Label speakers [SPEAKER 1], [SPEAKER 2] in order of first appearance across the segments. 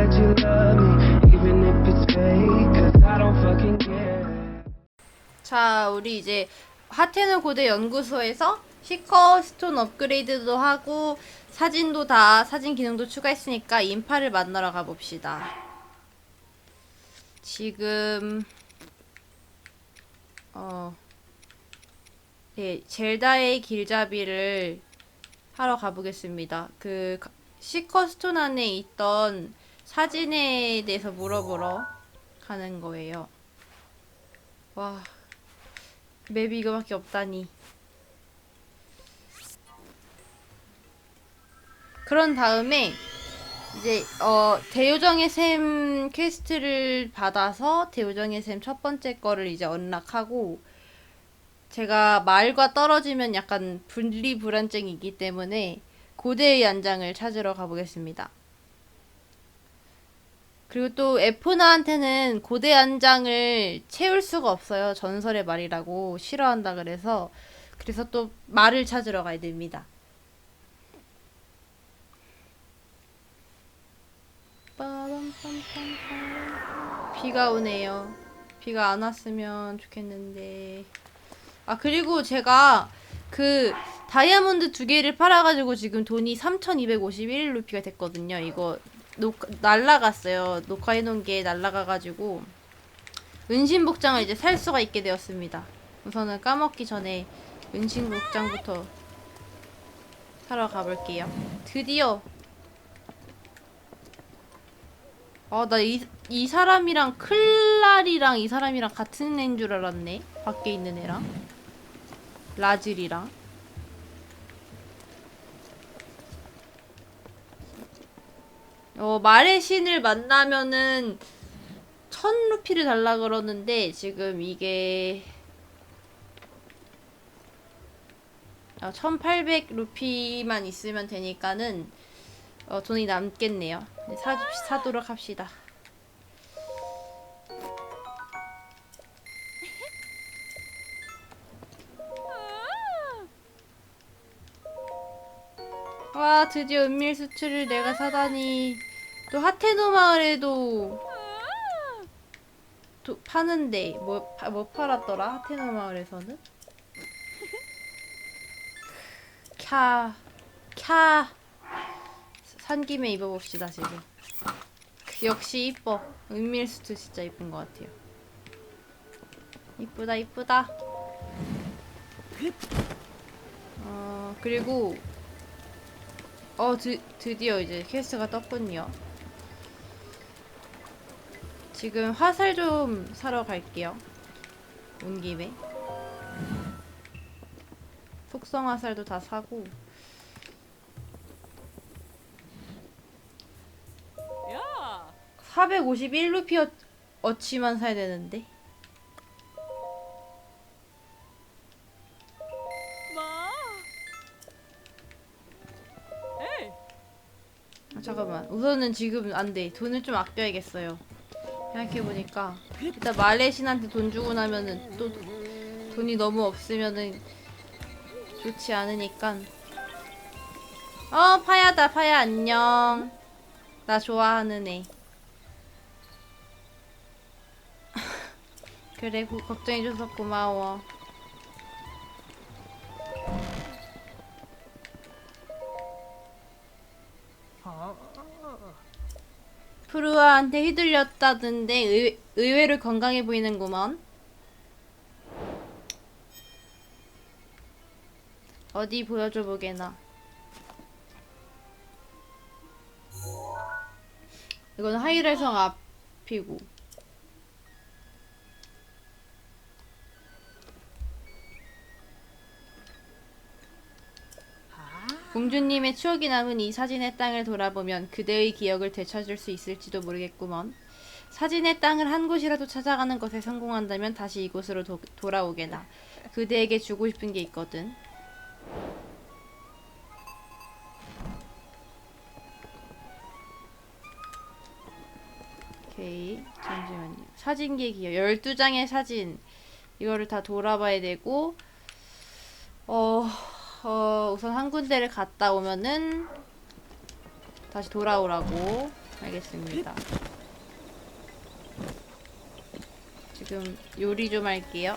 [SPEAKER 1] that you love me, even if it's fake, cause I don't fucking care.
[SPEAKER 2] 자, 우리 이제 하테누 고대 연구소에서 시커 스톤 업그레이드도 하고 사진도 다 사진 기능도 추가했으니까 인파를 만나러 가봅시다. 지금 어 네, 젤다의 길잡이를 하러 가보겠습니다. 그 가- 시커 스톤 안에 있던 사진에 대해서 물어보러 가는 거예요. 와, 맵이 이거밖에 없다니. 그런 다음에 이제 어 대요정의 샘 퀘스트를 받아서 대요정의 샘 첫 번째 거를 이제 언락하고 제가 마을과 떨어지면 약간 분리 불안증이 있기 때문에 고대의 연장을 찾으러 가보겠습니다. 그리고 또 에프나한테는 고대 안장을 채울 수가 없어요. 전설의 말이라고 싫어한다 그래서 그래서 또 말을 찾으러 가야 됩니다. 비가 오네요. 비가 안 왔으면 좋겠는데. 아 그리고 제가 그 다이아몬드 두 개를 팔아가지고 지금 돈이 3,251 루피가 됐거든요. 이거 녹 날라갔어요. 녹화해놓은 게 날라가가지고 은신 복장을 이제 살 수가 있게 되었습니다. 우선은 까먹기 전에 은신 복장부터 사러 가볼게요. 드디어 아나이 이 사람이랑 클랄이랑 이 사람이랑 같은 애인 줄 알았네. 밖에 있는 애랑 라즐이랑. 어, 말의 신을 만나면은 천 루피를 달라 그러는데 지금 이게 아, 1800 루피만 있으면 되니까는 어, 돈이 남겠네요. 네, 사, 사도록 합시다. 와 드디어 은밀 수출을 내가 사다니 또 하테노 마을에도 도, 파는데 뭐, 파- 뭐 팔았더라? 하테노 마을에서는? 캬 캬. 산 김에 입어봅시다 지금. 역시 이뻐. 은밀 수트 진짜 이쁜 것 같아요. 이쁘다 이쁘다. 어 그리고 어, 드, 드디어 이제 퀘스트가 떴군요. 지금 화살 좀 사러 갈게요. 온 김에. 속성 화살도 다 사고.
[SPEAKER 3] 야!
[SPEAKER 2] 451루피 어치만 사야 되는데. 아, 잠깐만. 우선은 지금 안 돼. 돈을 좀 아껴야겠어요. 생각해보니까. 일단 말레신한테 돈 주고 나면은 또 돈이 너무 없으면은 좋지 않으니까. 어, 파야다, 파야, 안녕. 나 좋아하는 애. 그래, 고- 걱정해줘서 고마워. 프루아한테 휘둘렸다던데 의, 의외로 건강해 보이는구먼. 어디 보여줘 보게나. 이건 하이레성 앞이고. 공주님의 추억이 남은 이 사진의 땅을 돌아보면 그대의 기억을 되찾을 수 있을지도 모르겠구먼. 사진의 땅을 한 곳이라도 찾아가는 것에 성공한다면 다시 이곳으로 도, 돌아오게나. 그대에게 주고 싶은 게 있거든. 오케이. 잠시만요. 사진기 기억. 12장의 사진. 이거를 다 돌아봐야 되고, 어, 어, 우선 한 군데를 갔다 오면은 다시 돌아오라고. 알겠습니다. 지금 요리 좀 할게요.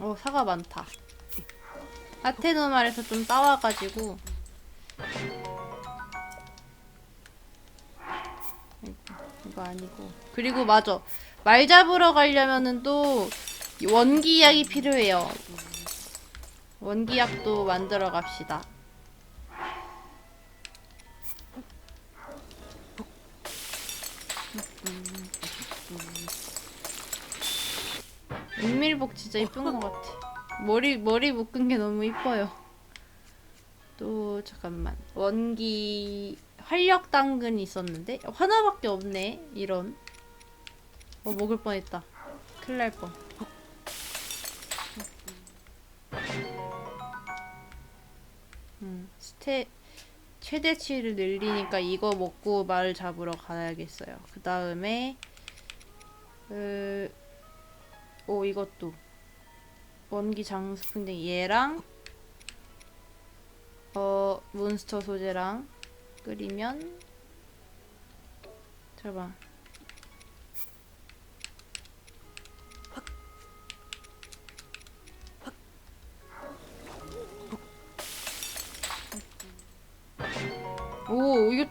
[SPEAKER 2] 오, 사과 많다. 아테노말에서 좀 따와가지고. 이거 아니고. 그리고 맞아. 말 잡으러 가려면은 또 원기약이 필요해요. 원기약도 만들어 갑시다. 은밀복 진짜 이쁜 것 같아. 머리 머리 묶은 게 너무 이뻐요. 또 잠깐만 원기 활력 당근이 있었는데 하나밖에 없네 이런. 어 먹을 뻔했다. 큰일 날 뻔. 음. 스테 최대치를 늘리니까 이거 먹고 말 잡으러 가야겠어요. 그 다음에 으, 오 이것도. 원기 장수풍뎅이. 얘랑 어 몬스터 소재랑 끓이면 잠깐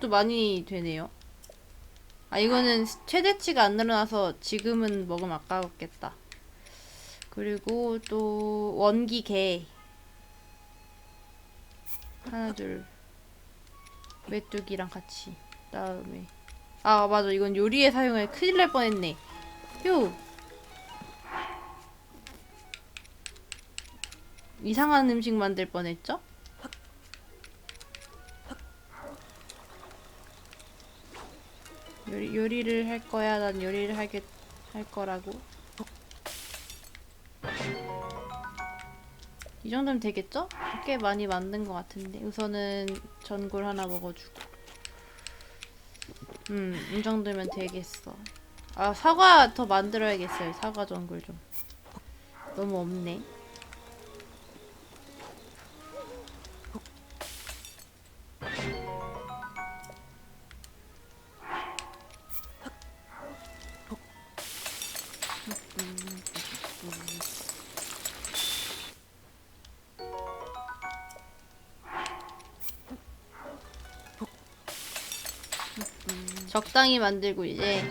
[SPEAKER 2] 이것도 많이 되네요. 아 이거는 최대치가 안 늘어나서 지금은 먹으면 아까웠겠다. 그리고 또 원기 개. 하나 둘. 메뚜기랑 같이. 그다음에. 아 맞아. 이건 요리에 사용해 큰일 날 뻔했네. 휴. 이상한 음식 만들 뻔했죠? 요리, 요리를 할 거야 난 요리를 하겠 할 거라고. 이 정도면 되겠죠? 꽤 많이 만든 것 같은데. 우선은 전골 하나 먹어주고. 음, 이 정도면 되겠어. 아 사과 더 만들어야겠어요. 사과 전골 좀. 너무 없네 적당히 만들고 이제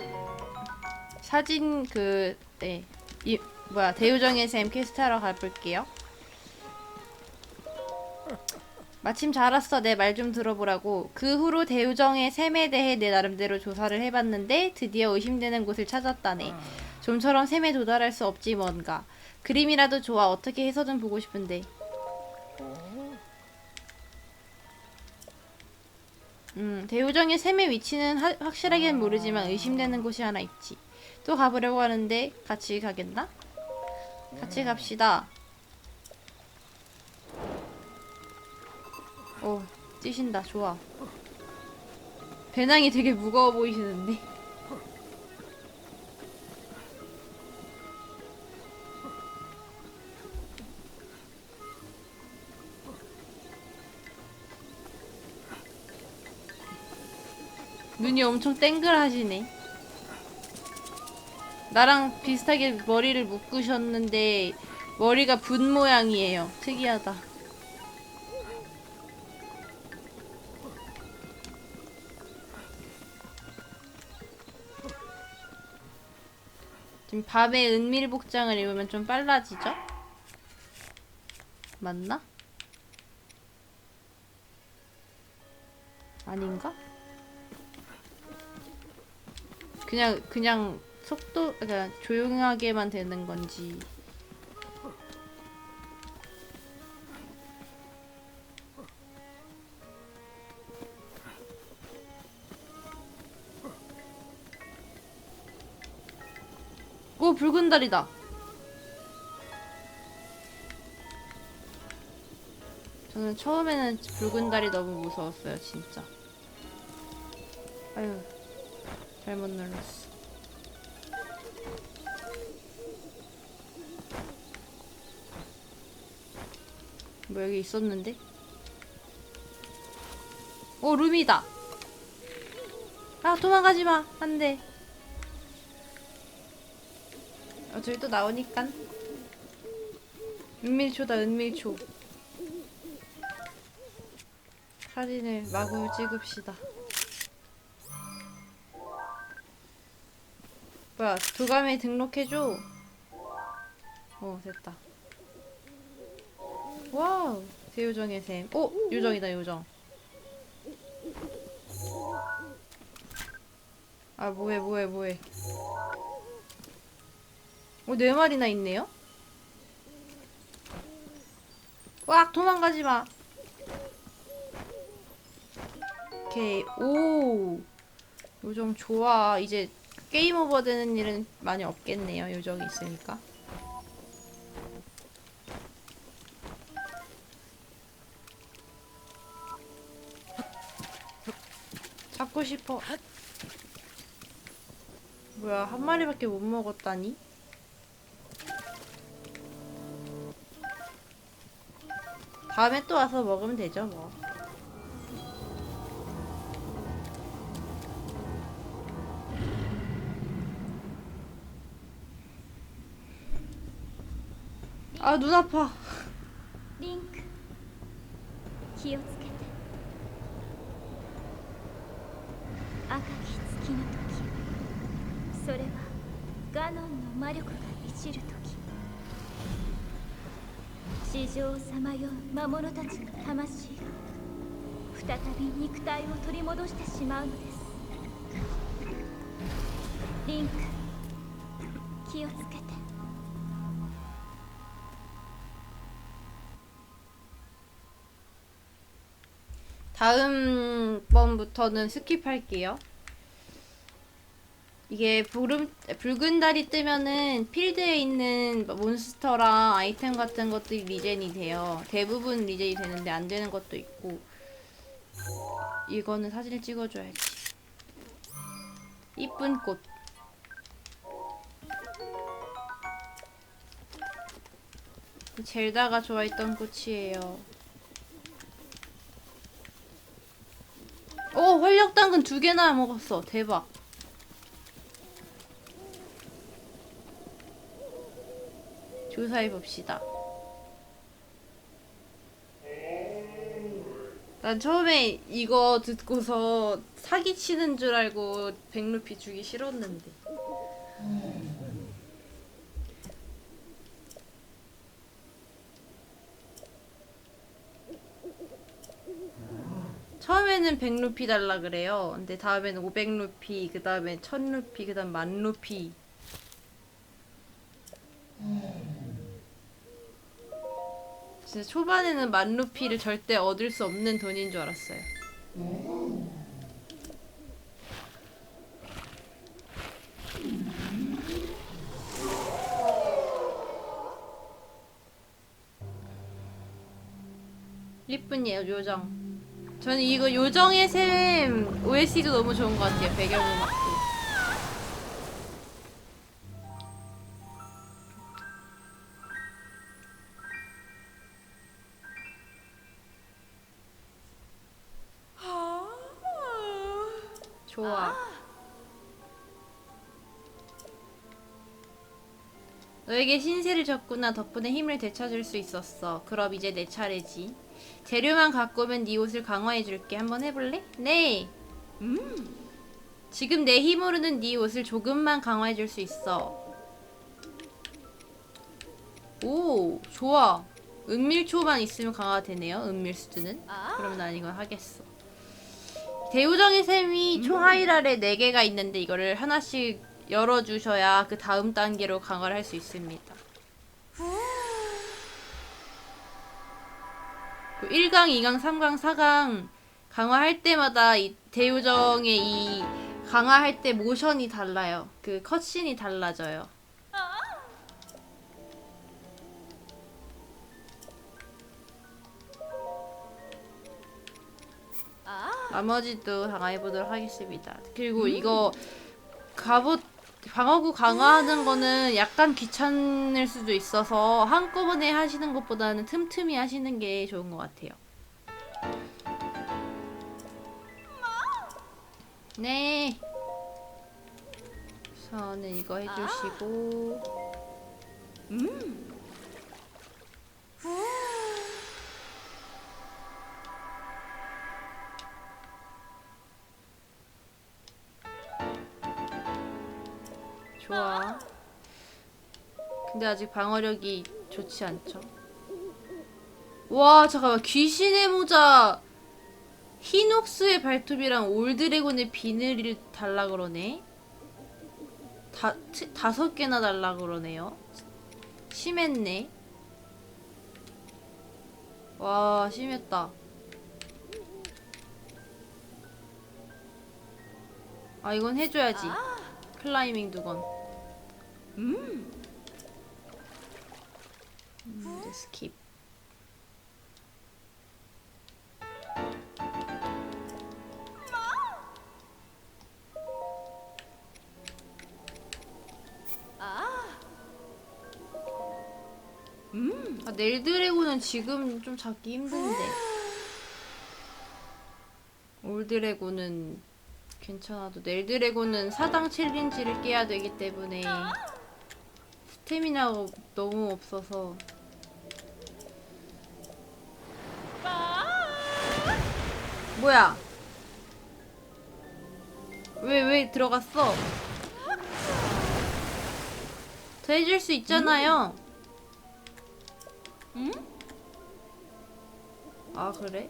[SPEAKER 2] 사진 그 네. 이 뭐야 대우정의 샘 퀘스트하러 가볼게요. 마침 잘 왔어. 내 말 좀 들어보라고. 그 후로 대우정의 샘에 대해 내 나름대로 조사를 해봤는데 드디어 의심되는 곳을 찾았다네. 좀처럼 샘에 도달할 수 없지 뭔가. 그림이라도 좋아. 어떻게 해서든 보고 싶은데. 음, 대우정의 샘의 위치는 하- 확실하게는 모르지만 의심되는 곳이 하나 있지. 또 가보려고 하는데 같이 가겠나? 같이 갑시다. 오, 뛰신다. 좋아. 배낭이 되게 무거워 보이시는데. 눈이 엄청 땡글하시네. 나랑 비슷하게 머리를 묶으셨는데 머리가 분 모양이에요. 특이하다. 지금 밤에 은밀 복장을 입으면 좀 빨라지죠? 맞나? 아닌가? 그냥 그냥 속도 그냥 조용하게만 되는 건지. 오 붉은 달이다. 저는 처음에는 붉은 달이 너무 무서웠어요 진짜. 아유 잘못 눌렀어 뭐 여기 있었는데? 오 룸이다. 아 도망가지 마. 안 돼. 어, 저기 또 나오니까. 은밀초다 은밀초. 사진을 마구 찍읍시다. 뭐야 도감에 등록해줘. 어 됐다. 와우 대요정의 샘. 오 요정이다 요정. 아 뭐해 뭐해 뭐해. 어네 마리나 있네요. 와 도망가지 마. 오케이 오 요정 좋아 이제 게임 오버 되는 일은 많이 없겠네요 요정이 있으니까. 잡고 싶어. 뭐야 한 마리밖에 못 먹었다니? 다음에 또 와서 먹으면 되죠 뭐. 아 눈 아파.
[SPEAKER 4] リンク気をつけて赤き月の時それはガノンの魔力が満ちる時地上をさまよう魔物たちの魂が再び肉体を取り戻してしまうのですリンク気をつけて
[SPEAKER 2] 다음 번부터는 스킵할게요. 이게 부름, 붉은 달이 뜨면은 필드에 있는 몬스터랑 아이템 같은 것들이 리젠이 돼요. 대부분 리젠이 되는데 안 되는 것도 있고. 이거는 사진을 찍어줘야지. 이쁜 꽃. 젤다가 좋아했던 꽃이에요. 오 활력 당근 두 개나 먹었어. 대박. 조사해 봅시다. 난 처음에 이거 듣고서 사기 치는 줄 알고 백루피 주기 싫었는데 처음에는 100루피 달라 그래요. 근데 다음에는 500루피, 그 다음에 1000루피, 그 다음 만루피. 진짜 초반에는 만루피를 절대 얻을 수 없는 돈인 줄 알았어요. 이쁜이에요, 요정. 저는 이거 요정의 샘 OST도 너무 좋은 것 같아요. 배경음악도. 좋아. 너에게 신세를 졌구나. 덕분에 힘을 되찾을 수 있었어. 그럼 이제 내 차례지. 재료만 갖고 오면 네 옷을 강화해줄게. 한번 해볼래? 네. 음. 지금 내 힘으로는 네 옷을 조금만 강화해줄 수 있어. 오, 좋아. 은밀초만 있으면 강화가 되네요. 은밀수드는. 그럼 난 이거 하겠어. 대우정의 셈이 총 하이랄에 4개가 있는데 이거를 하나씩 열어주셔야 그 다음 단계로 강화를 할 수 있습니다. 1강, 2강, 3강, 4강 강화할 때마다 이 대우정의 이 강화할 때 모션이 달라요. 그 컷신이 달라져요. 나머지도 강화해보도록 하겠습니다. 그리고 이거 갑옷 방어구 강화하는 거는 약간 귀찮을 수도 있어서 한꺼번에 하시는 것보다는 틈틈이 하시는 게 좋은 것 같아요. 네. 우선은 이거 해주시고.
[SPEAKER 3] 음.
[SPEAKER 2] 근데 아직 방어력이 좋지 않죠. 와, 잠깐만. 귀신의 모자. 히녹스의 발톱이랑 올드래곤의 비늘을 달라 그러네. 다, 트- 다섯 개나 달라 그러네요. 심했네. 와, 심했다. 아, 이건 해줘야지. 클라이밍 두건.
[SPEAKER 3] 음.
[SPEAKER 2] 음, 이제 스킵.
[SPEAKER 3] 음.
[SPEAKER 2] 아, 넬 드래곤은 지금 좀 잡기 힘든데. 올 드래곤은 괜찮아도 넬 드래곤은 사당 챌린지를 깨야 되기 때문에 스태미나가 너무 없어서 뭐야? 왜 왜 들어갔어? 더 해줄 수 있잖아요.
[SPEAKER 3] 음?
[SPEAKER 2] 아 그래?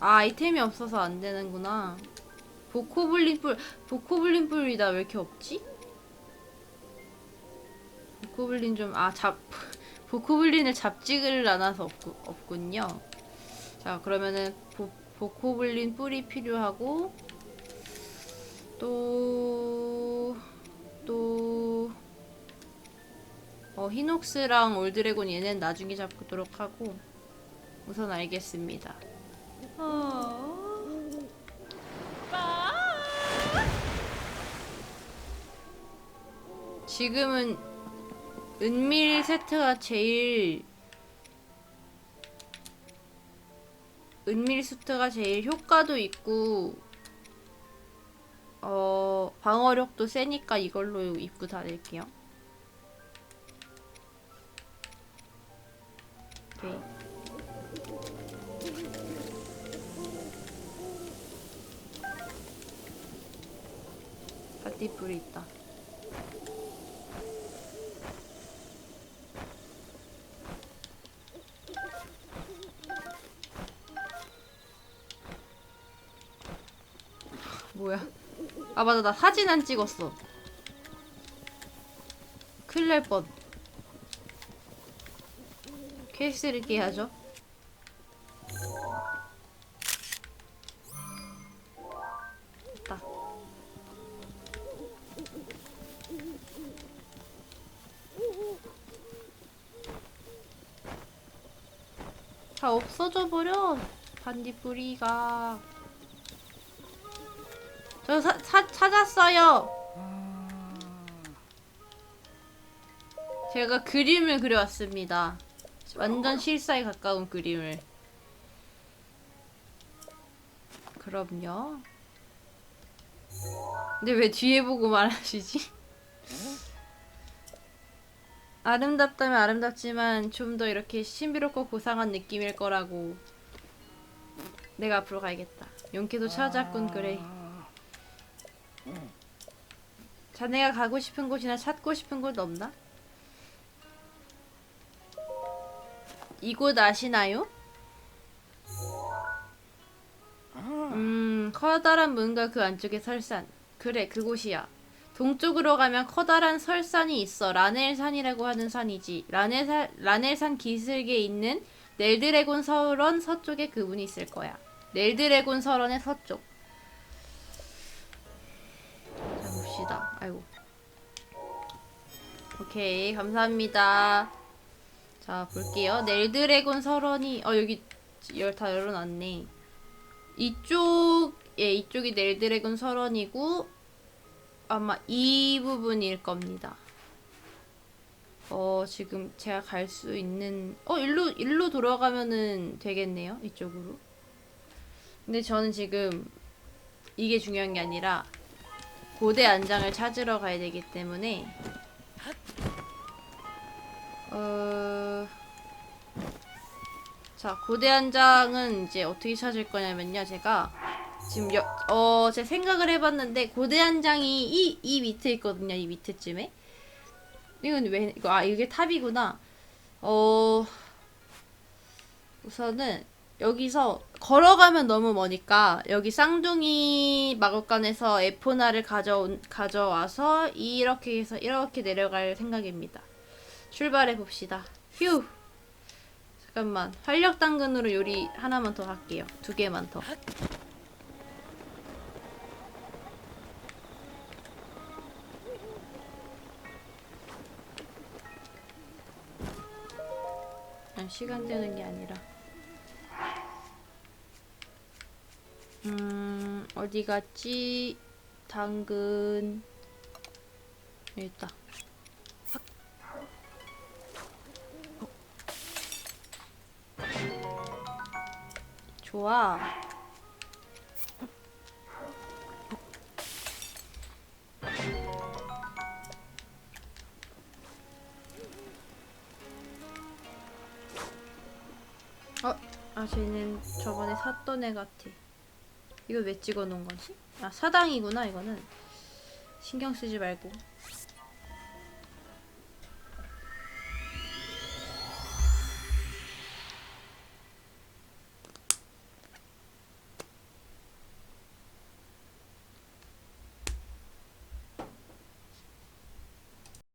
[SPEAKER 2] 아 아이템이 없어서 안 되는구나. 보코블린 뿔 보코블린 뿔이 나 왜 이렇게 없지? 보코블린 좀 아 잡 보코블린을 잡지를 않아서 없구, 없군요. 자 그러면은 보, 보코블린 뿔이 필요하고 또 또. 어, 히녹스랑 올드래곤 얘는 나중에 잡도록 하고 우선 알겠습니다. 지금은 은밀 세트가 제일 은밀 수트가 제일 효과도 있고 어 방어력도 세니까 이걸로 입고 다닐게요. 오케이. 파티풀이 있다. 맞아 나 사진 안 찍었어. 큰일 날 뻔. 퀘스트를 깨야죠. 다 없어져 버려. 반딧불이가. 저 사, 사, 찾았어요. 제가 그림을 그려왔습니다. 완전 실사에 가까운 그림을. 그럼요. 근데 왜 뒤에 보고 말하시지? 아름답다면 아름답지만 좀 더 이렇게 신비롭고 고상한 느낌일 거라고. 내가 앞으로 가야겠다. 용케도 찾았군 그래. 자네가 가고 싶은 곳이나 찾고 싶은 곳 없나? 이곳 아시나요? 음, 커다란 문과 그 안쪽에 설산. 그래, 그곳이야. 동쪽으로 가면 커다란 설산이 있어. 라넬산이라고 하는 산이지. 라넬산, 라넬산 기슭에 있는 넬드래곤 서런 서쪽에 그분이 있을 거야. 넬드래곤 서런의 서쪽. 아이고. 오케이, 감사합니다. 자, 볼게요. 넬드래곤 설원이, 어, 여기 열다 열어놨네. 이쪽, 예, 이쪽이 넬드래곤 설원이고, 아마 이 부분일 겁니다. 어, 지금 제가 갈 수 있는, 어, 일로, 일로 돌아가면은 되겠네요. 이쪽으로. 근데 저는 지금 이게 중요한 게 아니라 고대 안장을 찾으러 가야 되기 때문에 어... 자 고대 안장은 이제 어떻게 찾을 거냐면요 제가 지금 여, 어, 제 생각을 해봤는데 고대 한장이 이, 이 밑에 있거든요. 이 밑에쯤에. 이건 왜 이거 아 이게 탑이구나. 어 우선은 여기서 걸어가면 너무 머니까 여기 쌍둥이 마법관에서 에포나를 가져온 가져와서 이렇게 해서 이렇게 내려갈 생각입니다. 출발해 봅시다. 휴. 잠깐만 활력 당근으로 요리 하나만 더 할게요. 두 개만 더. 시간 되는 게 아니라. 음, 어디 갔지? 당근. 여기 있다. 좋아. 어? 아 쟤는 저번에 샀던 애 같아 이거 왜 찍어 놓은 거지? 아 사당이구나 이거는 신경 쓰지 말고